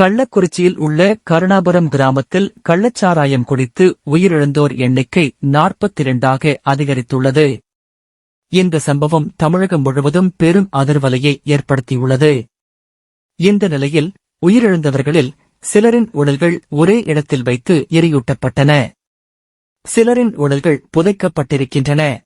கள்ளக்குறிச்சியில் உள்ள கருணாபுரம் கிராமத்தில் கள்ளச்சாராயம் குடித்து உயிரிழந்தோர் எண்ணிக்கை நாற்பத்தி இரண்டாக அதிகரித்துள்ளது. இந்த சம்பவம் தமிழகம் முழுவதும் பெரும் அதிர்வலையை ஏற்படுத்தியுள்ளது. இந்த நிலையில் உயிரிழந்தவர்களில் சிலரின் உடல்கள் ஒரே இடத்தில் வைத்து எரியூட்டப்பட்டன. சிலரின் உடல்கள் புதைக்கப்பட்டிருக்கின்றன.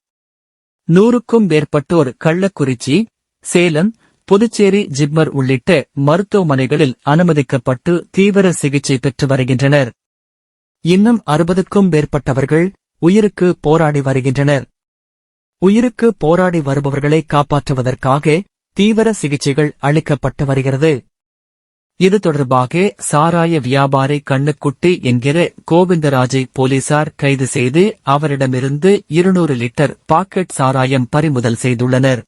நூறுக்கும் மேற்பட்டோர் கள்ளக்குறிச்சி சேலம் புதுச்சேரி ஜிப்மர் உள்ளிட்ட மருத்துவமனைகளில் அனுமதிக்கப்பட்டு தீவிர சிகிச்சை பெற்று வருகின்றனர். இன்னும் அறுபதுக்கும் மேற்பட்டவர்கள் உயிருக்கு போராடி வருகின்றனர். உயிருக்கு போராடி வருபவர்களை காப்பாற்றுவதற்காக தீவிர சிகிச்சைகள் அளிக்கப்பட்டு வருகிறது. இது தொடர்பாக சாராய வியாபாரி கண்ணுக்குட்டி என்கிற கோவிந்தராஜை போலீசார் கைது செய்து அவரிடமிருந்து இருநூறு லிட்டர் பாக்கெட் சாராயம் பறிமுதல் செய்துள்ளனர்.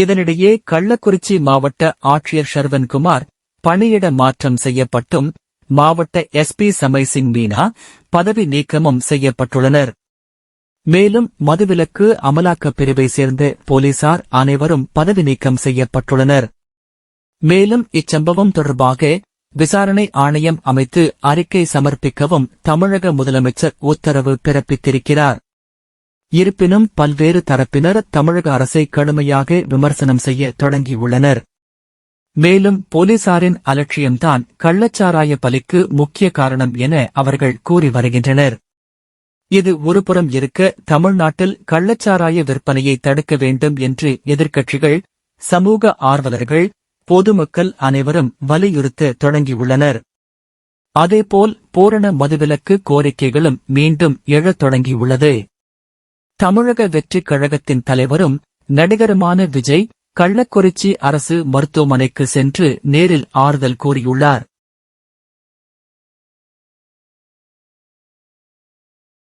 இதனிடையே கள்ளக்குறிச்சி மாவட்ட ஆட்சியர் ஷர்வன்குமார் பணியிட மாற்றம் செய்யப்பட்டும். மாவட்ட எஸ்பி சமைசிங் மீனா பதவி நீக்கமும் செய்யப்பட்டுள்ளனர். மேலும் மதுவிலக்கு அமலாக்கப் பிரிவை சேர்ந்த போலீசார் அனைவரும் பதவி நீக்கம் செய்யப்பட்டுள்ளனர். மேலும் இச்சம்பவம் தொடர்பாக விசாரணை ஆணையம் அமைத்து அறிக்கை சமர்ப்பிக்கவும் தமிழக முதலமைச்சர் உத்தரவு பிறப்பித்திருக்கிறார். இருப்பினும் பல்வேறு தரப்பினர் தமிழக அரசை கடுமையாக விமர்சனம் செய்ய தொடங்கியுள்ளனர். மேலும் போலீசாரின் அலட்சியம்தான் கள்ளச்சாராய பலிக்கு முக்கிய காரணம் என அவர்கள் கூறி வருகின்றனர். இது ஒருபுறம் இருக்க தமிழ்நாட்டில் கள்ளச்சாராய விற்பனையை தடுக்க வேண்டும் என்று எதிர்க்கட்சிகள் சமூக ஆர்வலர்கள் பொதுமக்கள் அனைவரும் வலியுறுத்த தொடங்கியுள்ளனர். அதேபோல் பூரண மதுவிலக்கு கோரிக்கைகளும் மீண்டும் எழத் தொடங்கியுள்ளது. தமிழக வெற்றிக் கழகத்தின் தலைவரும் நடிகருமான விஜய் கள்ளக்குறிச்சி அரசு மருத்துவமனைக்கு சென்று நேரில் ஆறுதல் கூறியுள்ளார்.